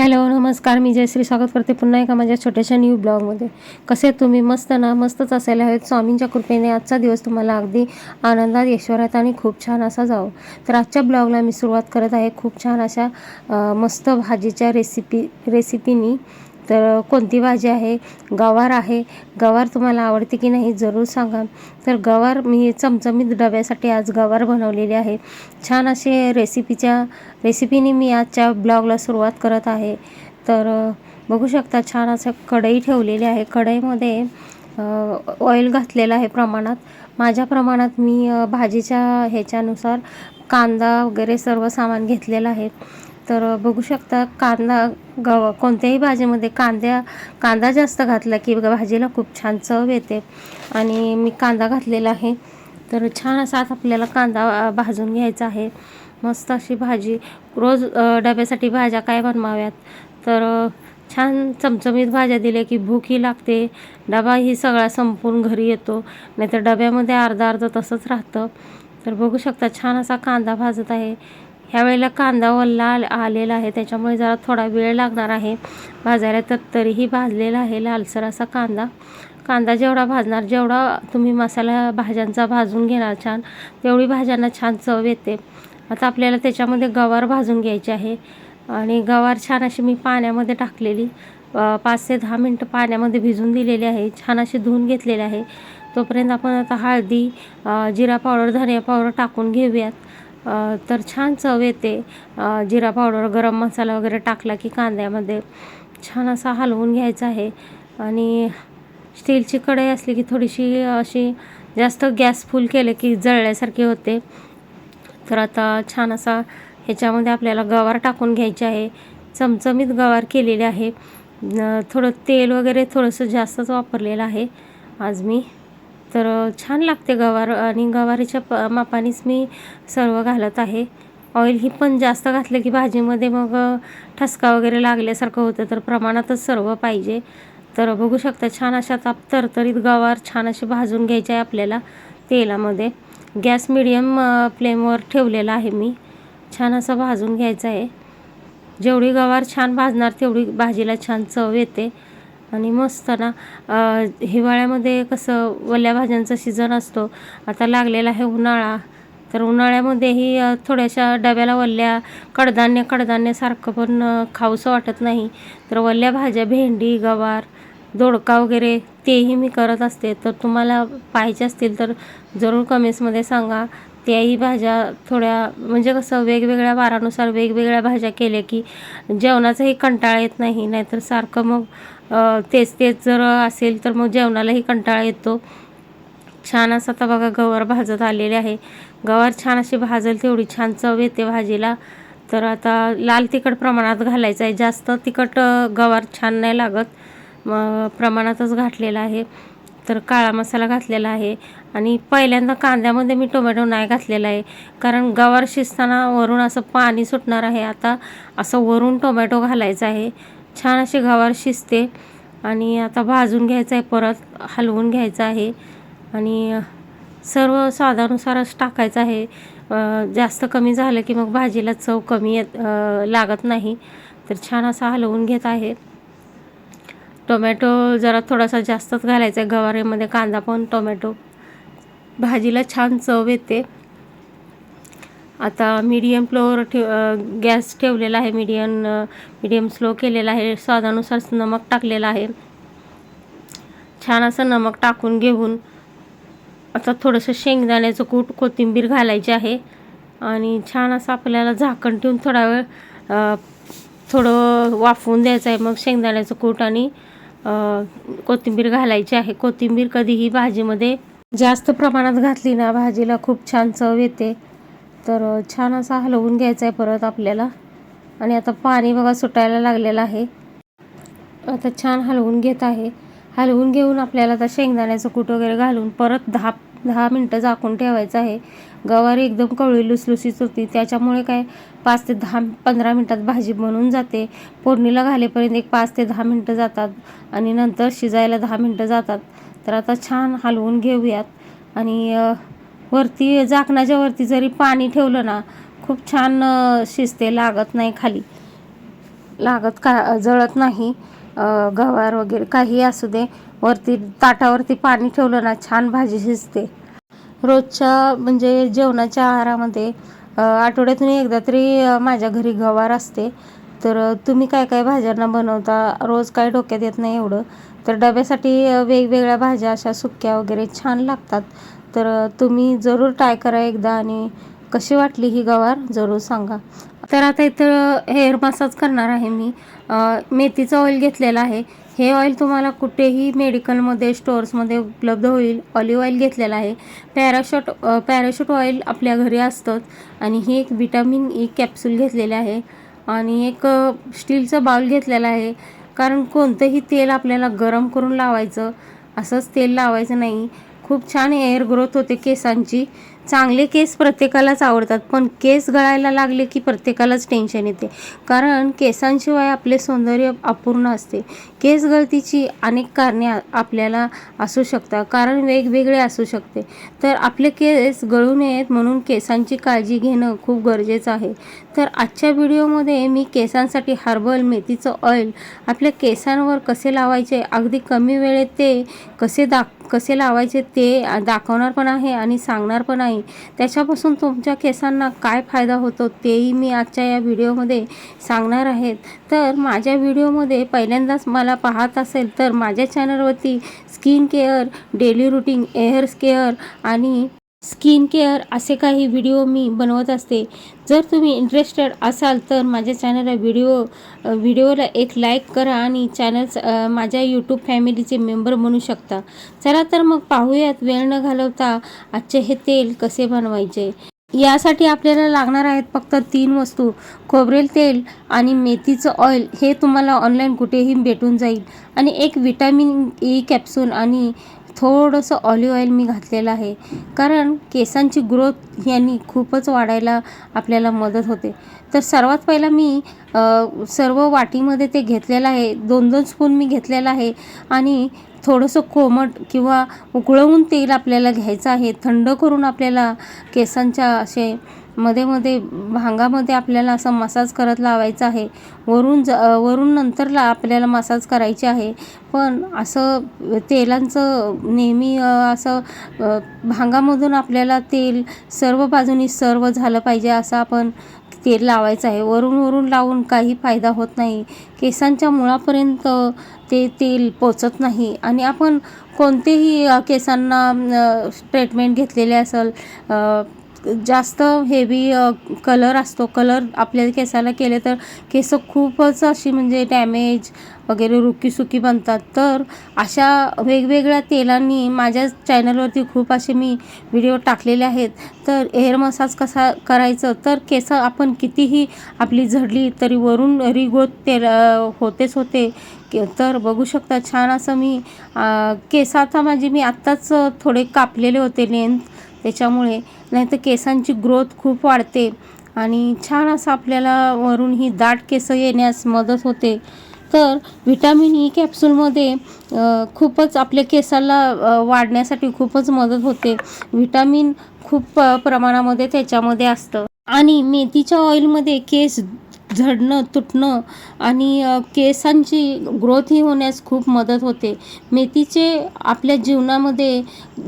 Hello नमस्कार. मी जयश्री स्वागत करते पुन्हा एका माझ्या छोट्याशा न्यू ब्लॉगमध्ये कसे तुम्ही? मस्त ना? मस्तच असायला हवेत. स्वामींच्या कृपेने आजचा दिवस तुम्हाला अगदी आनंदात ऐश्वर्यात आणि खूप छान असा जावं. तर आजच्या ब्लॉगला मी सुरुवात करत आहे. खूप छान अशा मस्त भाजीच्या रेसिपी रेसिपीनी तर कोणती भाजी आहे? गवार आहे. गवार तुम्हाला आवडते की नाही जरूर सांगा. तर गवार मी चमचमीत डब्यासाठी आज गवार बनवलेली आहे. छान असे रेसिपीच्या रेसिपीने मी आजच्या ब्लॉगला सुरुवात करत आहे. तर बघू शकता छान असं कढई ठेवलेली आहे. कढईमध्ये ऑइल घातलेलं आहे प्रमाणात. माझ्या प्रमाणात मी भाजीच्या ह्याच्यानुसार कांदा वगैरे सर्व सामान घेतलेलं आहे. तर बघू शकता कांदा गव कोणत्याही भाजीमध्ये कांद्या कांदा जास्त घातला की भाजीला खूप छान चव येते. आणि मी कांदा घातलेला आहे. तर छान असा आता आपल्याला कांदा भाजून घ्यायचा आहे. मस्त अशी भाजी. रोज डब्यासाठी भाज्या काय बनवाव्यात? तर छान चमचमीत भाज्या दिल्या की भूकही लागते. डबाही सगळा संपून घरी येतो. नाहीतर डब्यामध्ये अर्धा अर्धा तसंच राहतं. तर बघू शकता छान असा कांदा भाजत आहे. ह्या वेळेला कांदा वल्ला आलेला आहे. त्याच्यामुळे जरा थोडा वेळ लागणार आहे. भाजायला तर तरीही भाजलेला आहे लालसर असा कांदा. कांदा जेवढा भाजणार जेवढा तुम्ही मसाला भाज्यांचा भाजून घेणार छान तेवढी भाज्यांना छान चव येते. आता आपल्याला त्याच्यामध्ये गवार भाजून घ्यायची आहे. आणि गवार छान अशी मी पाण्यामध्ये टाकलेली. पाच ते दहा मिनटं पाण्यामध्ये भिजून दिलेली आहे. छान अशी धुवून घेतलेली आहे. तोपर्यंत आपण आता हळदी जिरा पावडर धनिया पावडर टाकून घेऊयात. तर छान चव येते. जिरा पावडर गरम मसाला वगैरे टाकला की कांद्यामध्ये छान असा हलवून घ्यायचा आहे. आणि स्टीलची कढई असली की थोडीशी अशी जास्त गॅस फुल केले की जळल्यासारखी होते. तर आता छान असा ह्याच्यामध्ये आपल्याला गवार टाकून घ्यायचे आहे. चमचमीत गवार केलेले आहे. थोडं तेल वगैरे थोडंसं जास्तच वापरलेलं आहे. आज मी तर छान लागते गवार आणि गवारीच्या प मापानेच मी सर्व घालत आहे. ऑइल ही पण जास्त घातलं की भाजीमध्ये मग ठसका वगैरे लागल्यासारखं होतं तर प्रमाणातच सर्व पाहिजे. तर बघू शकता छान अशा ताप तरतरीत गवार छान अशी भाजून घ्यायचे आहे आपल्याला तेलामध्ये. गॅस मिडियम फ्लेमवर ठेवलेला आहे मी. छान असं भाजून घ्यायचं आहे. जेवढी गवार छान भाजणार तेवढी भाजीला छान चव येते. आणि मस्त ना हिवाळ्यामध्ये कसं वल्या भाज्यांचा सीझन असतो. आता लागलेला आहे उन्हाळा. तर उन्हाळ्यामध्येही थोड्याशा डब्याला वल्ल्या कडधान्य कडधान्यासारखं पण खाऊसं वाटत नाही. तर वल्ल्या भाज्या भेंडी गवार दोडका वगैरे तेही मी करत असते. तर तुम्हाला पाहिजे असतील तर जरूर कमेंट्समध्ये सांगा. त्याही भाज्या थोड्या म्हणजे कसं वेगवेगळ्या वारानुसार वेगवेगळ्या भाज्या केल्या की जेवणाचाही कंटाळा येत नाही. नाहीतर सारखं मग तेच तेच जर असेल तर मग जेवणालाही कंटाळा येतो. छान असं आता बघा गवार भाजत आलेले आहे. गवार छान अशी भाजेल तेवढी छान चव येते भाजीला. तर आता लाल तिखट प्रमाणात घालायचं आहे. जास्त तिखट गवार छान नाही लागत. मग प्रमाणातच घातलेला आहे. तर काळा मसाला घातलेला आहे. आणि पहिल्यांदा कांद्यामध्ये मी टोमॅटो नाही घातलेला आहे. कारण गवार शिजताना वरून असं पाणी सुटणार आहे. आता असं वरून टोमॅटो घालायचा आहे. छान अशी गवार शिजते. आणि आता भाजून घ्यायचं आहे परत हलवून घ्यायचं आहे. आणि सर्व स्वादानुसारच टाकायचं आहे. जास्त कमी झालं की मग भाजीला चव कमी येत लागत नाही. तर छान असा हलवून घेत आहे. टोमॅटो जरा थोडासा जास्तच घालायचा आहे. गवारीमध्ये कांदा पण टोमॅटो. भाजीला छान चव येते. आता मीडियम फ्लोवर ठेव गॅस ठेवलेला आहे मीडियम मीडियम स्लो केलेला आहे स्वादानुसार नमक टाकलेलं आहे. छान असं नमक टाकून घेऊन आता थोडंसं शेंगदाण्याचं कूट कोथिंबीर घालायची आहे. आणि छान असं आपल्याला झाकण ठेवून थोडा वेळ थोडं वाफवून द्यायचं आहे. मग शेंगदाण्याचं कूट आणि कोथिंबीर घालायची आहे. कोथिंबीर कधीही भाजीमध्ये जास्त प्रमाणात घातली ना भाजीला खूप छान चव येते. तर छान असा हलवून घ्यायचा आहे परत आपल्याला. आणि आता पाणी बघा सुटायला लागलेलं आहे. आता छान हलवून घेत आहे. हलवून घेऊन आपल्याला आता शेंगदाण्याचं कूट वगैरे घालून परत दहा दहा मिनटं झाकून ठेवायचं आहे. गवारी एकदम कवळी लुसलुसीत होती. त्याच्यामुळे काय पाच ते दहा पंधरा मिनटात भाजी बनून जाते. फोडणीला घालेपर्यंत एक पाच ते दहा मिनटं जातात. आणि नंतर शिजायला दहा मिनटं जातात. तर आता छान हलवून घेऊयात. आणि वरती झाकणाच्या वरती जरी पाणी ठेवलं ना खूप छान शिजते लागत नाही खाली. लागत का जळत नाही. गवार वगैरे काही असू दे वरती ताटावरती पाणी ठेवलं ना छान भाजी शिजते. रोजच्या म्हणजे जेवणाच्या आहारामध्ये आठवड्यातून एकदा तरी माझ्या घरी गवार असते. तर तुम्ही काय काय भाज्यांना बनवता? रोज काय डोक्यात येत नाही एवढं. तर डब्यासाठी वेगवेगळ्या भाज्या अशा सुक्या वगैरे छान लागतात. तर तुम्ही जरूर ट्राय करा एकदा आणि कशी वाटली ही गवार जरूर सांगा. तर आता इथं हेअर मसाज करणार आहे मी. मेथीचं ऑइल घेतलेलं आहे. हे ऑइल तुम्हाला कुठेही मेडिकलमध्ये स्टोअर्समध्ये उपलब्ध होईल. ऑलिव्ह ऑइल घेतलेलं आहे. पॅराशूट पॅराशूट ऑइल आपल्या घरी असतंच. आणि हे एक विटॅमिन ई कॅप्सूल घेतलेले आहे. आणि एक स्टीलचं बाउल घेतलेलं आहे. कारण कोणतंही तेल आपल्याला गरम करून लावायचं असंच तेल लावायचं नाही. खूप छान एअर ग्रोथ होते केसांची. चांगले केस प्रत्येकालाच आवडतात पण केस गळायला लागले की प्रत्येकालाच टेन्शन येते. कारण केसांशिवाय आपले सौंदर्य अपूर्ण असते. केस गळतीची अनेक कारणे आपल्याला असू शकतात. कारण वेगवेगळे असू शकते. तर आपले केस गळू नयेत म्हणून केसांची काळजी घेणं खूप गरजेचं आहे. तर आजच्या व्हिडिओमध्ये मी केसांसाठी हर्बल मेथीचं ऑइल आपल्या केसांवर कसे लावायचे अगदी कमी वेळेत ते कसे दाख कसे लावायचे ते दाखवणार पण आहे आणि सांगणार पण आहे. त्याच्यापासून तुमच्या केसांना काय फायदा होतो तेही मी आजच्या या व्हिडिओमध्ये सांगणार आहेत. तर माझ्या व्हिडिओमध्ये पहिल्यांदाच मला पाहत असेल तर माझ्या चॅनलवरती skin care daily routine hairs care आणि स्किन केअर असे काही व्हिडिओ मी बनवत असते. जर तुम्ही इंटरेस्टेड असाल तर माझ्या चॅनलला व्हिडिओ व्हिडिओला एक लाईक करा आणि चॅनल माझ्या यूट्यूब फॅमिलीचे मेंबर बनू शकता. चला तर मग पाहूयात वेळ न घालवता आजचे हे तेल कसे बनवायचे. यासाठी आपल्याला लागणार आहेत फक्त तीन वस्तू. खोबरेल तेल आणि मेथीचं ऑइल हे तुम्हाला ऑनलाईन कुठेही भेटून जाईल. आणि एक विटॅमिन ई कॅप्सूल आणि थोडंसं ऑलिव्ह ऑइल मी घातलेलं आहे. कारण केसांची ग्रोथ यांनी खूपच वाढायला आपल्याला मदत होते. तर सर्वात पहिला मी सर्व वाटीमध्ये ते घेतलेलं आहे. दोन दोन स्पून मी घेतलेलं आहे. आणि थोडंसं कोमट किंवा उकळवून तेल आपल्याला घ्यायचं आहे थंड करून आपल्याला केसांच्या असे मध्ये मध्ये भांगामध्ये आपल्याला असं मसाज करत लावायचं आहे. वरून ज वरून नंतरला आपल्याला मसाज करायची आहे. पण असं तेलांचं नेहमी असं भांगामधून आपल्याला तेल सर्व बाजूनी सर्व झालं पाहिजे असं आपण तेल लावायचं आहे. वरून वरून लावून काही फायदा होत नाही. केसांच्या मुळापर्यंत ते तेल पोचत नाही. आणि आपण कोणतेही केसांना ट्रीटमेंट घेतलेले असेल जास्त हेवी कलर असतो. कलर आपल्या केसाला केले तर केस खूपच अशी म्हणजे डॅमेज वगैरे रुकीसुकी बनतात. तर अशा वेगवेगळ्या तेलांनी माझ्या चॅनलवरती खूप असे मी व्हिडिओ टाकलेले आहेत. तर हेअर मसाज कसा करायचं? तर केस आपण कितीही आपली झडली तरी वरून रिगोत तेल होतेच होते. के तर बघू शकता छान असं मी केस आता माझी म्हणजे मी आत्ताच थोडे कापलेले होते लेंथ त्याच्यामुळे नाही तर केसांची ग्रोथ खूप वाढते. आणि छान असं आपल्याला वरून ही दाट केस येण्यास मदत होते. तर व्हिटॅमिन ई कॅप्सूलमध्ये खूपच आपल्या केसाला वाढण्यासाठी खूपच मदत होते. व्हिटॅमिन खूप प्रमाणामध्ये त्याच्यामध्ये असतं. आणि मेथीच्या ऑइलमध्ये केस झडणं तुटणं आणि केसांची ग्रोथही होण्यास खूप मदत होते. मेथीचे आपल्या जीवनामध्ये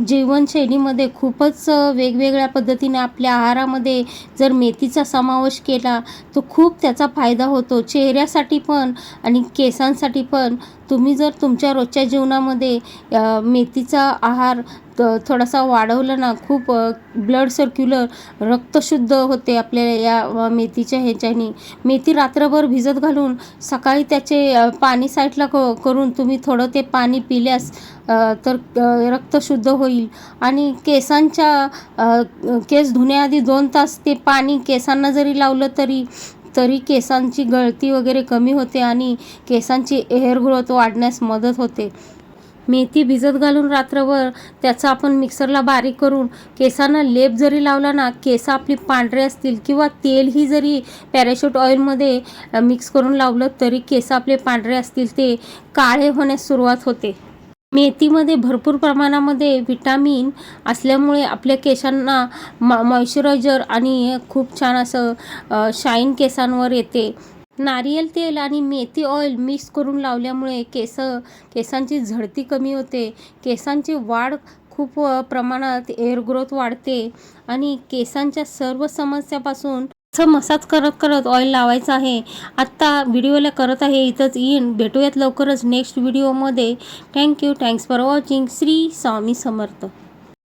जीवनशैलीमध्ये खूपच वेगवेगळ्या पद्धतीने आपल्या आहारामध्ये जर मेथीचा समावेश केला तर खूप त्याचा फायदा होतो. चेहऱ्यासाठी पण आणि केसांसाठी पण. तुम्ही जर तुमच्या रोजच्या जीवनामध्ये मेथीचा आहार त थोडासा वाढवला ना खूप ब्लड सर्क्युलर रक्त शुद्ध होते आपल्या या मेथीच्या ह्याच्यानी. मेथी रात्रभर भिजत घालून सकाळी त्याचे पाणी साईडला क करून तुम्ही थोडं ते पाणी पिल्यास तर रक्तशुद्ध रक्त शुद्ध होईल. आणि केसांच्या केस धुण्याआधी दोन तास ते पाणी केसांना जरी लावलं तरी तरी केसांची गळती वगैरे कमी होते आणि केसांची एअर ग्रोथ वाढण्यास मदत होते. मेथी भिजत घालून रात्रभर त्याचा आपण मिक्सरला बारीक करून केसांना लेप जरी लावला ना केस आपली पांढरे असतील किंवा तेलही जरी पॅराशूट ऑइलमध्ये मिक्स करून लावलं तरी केस आपले पांढरे असतील ते काळे होण्यास सुरुवात होते. मेथीमध्ये भरपूर प्रमाणामध्ये विटामिन असल्यामुळे आपल्या केसांना मॉ मॉइश्चरायझर आणि खूप छान असं शाईन केसांवर येते. नारियल तेल आणि मेथी ऑइल मिक्स करून लावल्यामुळे केस केसांची झडती कमी होते. केसांची वाढ खूप प्रमाणात एअर ग्रोथ वाढते आणि केसांच्या सर्व समस्यापासून असं मसाज करत करत ऑइल लावायचं आहे. आत्ता व्हिडिओला करत आहे. इथंच येईन. भेटूयात लवकरच नेक्स्ट व्हिडिओमध्ये thank you thanks for watching Shri Swami Samarth.